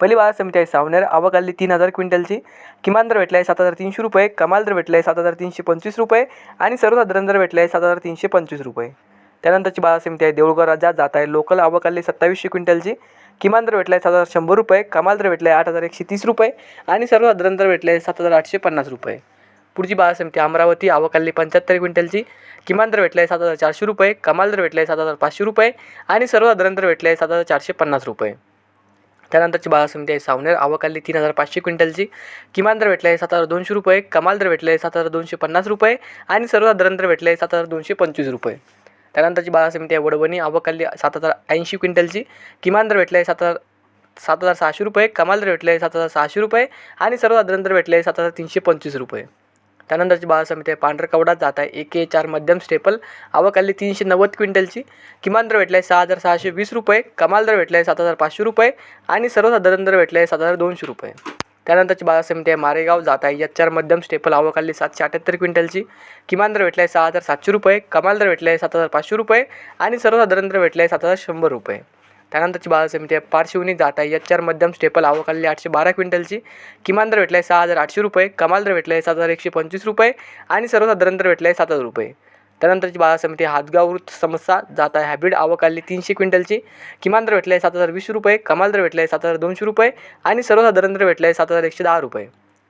पहिली बाजार समिती आहे सावनेर. आवक आली तीन हजार क्विंटलची. किमान दर भेटला आहे सात हजार तीनशे रुपये. कमाल दर भेटला आहे सात हजार तीनशे पंचवीस रुपये. आणि सर्वसाधारण दर भेटला आहे सात हजार तीनशे पंचवीस रुपये. त्यानंतरची बाजार समिती आहे देऊळगाव राजा. जात आहे लोकल. आवक आली सत्तावीसशे क्विंटलची. किमान दर भेटला आहे सात हजार शंभर रुपये. कमाल दर भेटला आहे आठ हजार एकशे तीस रुपये. आणि सर्वसाधारण दर भेटला आहे सात हजार आठशे पन्नास रुपये. पुढची बाजार समिती अमरावती. आवक आली पंच्याहत्तर क्विंटलची. किमान दर भेटला आहे सात हजार चारशे रुपये. कमाल दर भेटला आहे सात हजार पाचशे रुपये. आणि सर्वसाधारण दर भेटला आहे सात हजार चारशे पन्नास रुपये. त्यानंतरची बाजार समिती आहे सावनेर. आवक आली तीन हजार पाचशे क्विंटलची. किमान दर भेटला आहे सात हजार दोनशे रुपये. कमाल दर भेटला आहे सात हजार दोनशे पन्नास रुपये. आणि सर्वसाधारण दर भेटला आहे सात हजार दोनशे पंचवीस रुपये. त्यानंतरची बाजार समिती आहे वडवणी. आवक आली सात हजार ऐंशी क्विंटलची. किमान दर भेटला आहे सात हजार सात हजार सहाशे रुपये. कमाल दर भेटला आहे सात हजार सहाशे रुपये. आणि सर्वसाधारण दर भेटले आहे सात हजार तीनशे पंचवीस रुपये. त्यानंतरची बाजार समिती आहे पांढरकवडात जात आहे. एक ए चार मध्यम स्टेपल आवक आली तीनशे नव्वद क्विंटलची. किमान दर भेटला आहे सहा हजार सहाशे वीस रुपये. कमाल दर भेटला आहे सात हजार पाचशे रुपये. आणि सर्वसाधारण दर भेटला आहे सात हजार दोनशे रुपये. त्यानंतरची बाजार समिती आहे मारेगाव जात आहे. एच चार मध्यम स्टेपल आवक आली सातशे अठ्याहत्तर क्विंटलची. किमान दर भेटला आहे सहा हजार सातशे रुपये. कमाल दर भेटला आहे सात हजार पाचशे रुपये. आणि सर्वसाधारण दर भेटला आहे सात हजार शंभर रुपये. त्यानंतरची बाजार समिती आहे. पारशिवनी जात आहे. एच चार मध्यम स्टेपल आवक आलेली आठशे बारा क्विंटलची. किमान दर भेटला आहे सहा हजार आठशे रुपये. कमाल दर भेटला आहे सात हजार एकशे पंचवीस रुपये. आणि सर्वसाधारण दर भेटला आहे सात हजार रुपये. त्यानंतरची बाजार समिती हातगाव वृत्त समस्या जात आहे. हायब्रिड आवक आली तीनशे क्विंटलची. किमान दर भेटला आहे सात हजार वीस रुपये. कमाल दर भेटला आहे सात हजार दोनशे रुपये. आणि सर्वसाधारण दर भेटला आहे सात हजार एकशे दहा रुपये.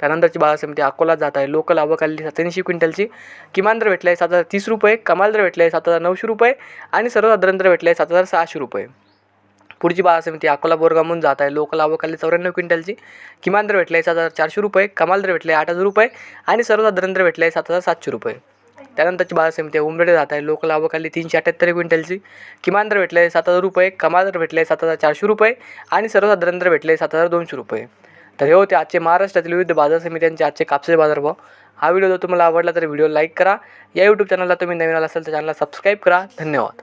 त्यानंतरची बाजार समिती अकोला जात आहे. लोकल आवक आलेली सत्याऐंशी क्विंटलची. किमान दर भेटला आहे सात हजार तीस रुपये. कमाल दर भेटला आहे सात हजार नऊशे रुपये. आणि सर्वसाधारण दर भेटला आहे सात हजार सहाशे रुपये. पुढची बाजार समिती अकोला बोरगामून जात आहे. लोकल आवक चौऱ्याण्णव क्विंटलची. किमान दर भेटला आहे सात हजार चारशे रुपये कमाल दर भेटले आहे आठ हजार रुपये आणि सर्वसाधारण दर भेटले आहे सात हजार सातशे रुपये. त्यानंतरची बाजार समिती आहे उमरेडे जात आहे. लोकल आवक तीनशे अठ्ठ्याहत्तर क्विंटलची. किमान दर भेटले आहे सात हजार रुपये कमाल दर भेटले आहे सात हजार चारशे रुपये आणि सर्वसाधारण दर भेटले आहे सात हजार दोनशे रुपये. तर हे होते आजचे महाराष्ट्रातील विविध बाजार समित्यांचे आजचे कापसाचे बाजारभाव. हा व्हिडिओ जर तुम्हाला आवडला तर व्हिडिओ लाईक करा. या यूट्यूब चॅनलला तुम्ही नवीन आला असाल तर चॅनलला सबस्क्राईब करा. धन्यवाद.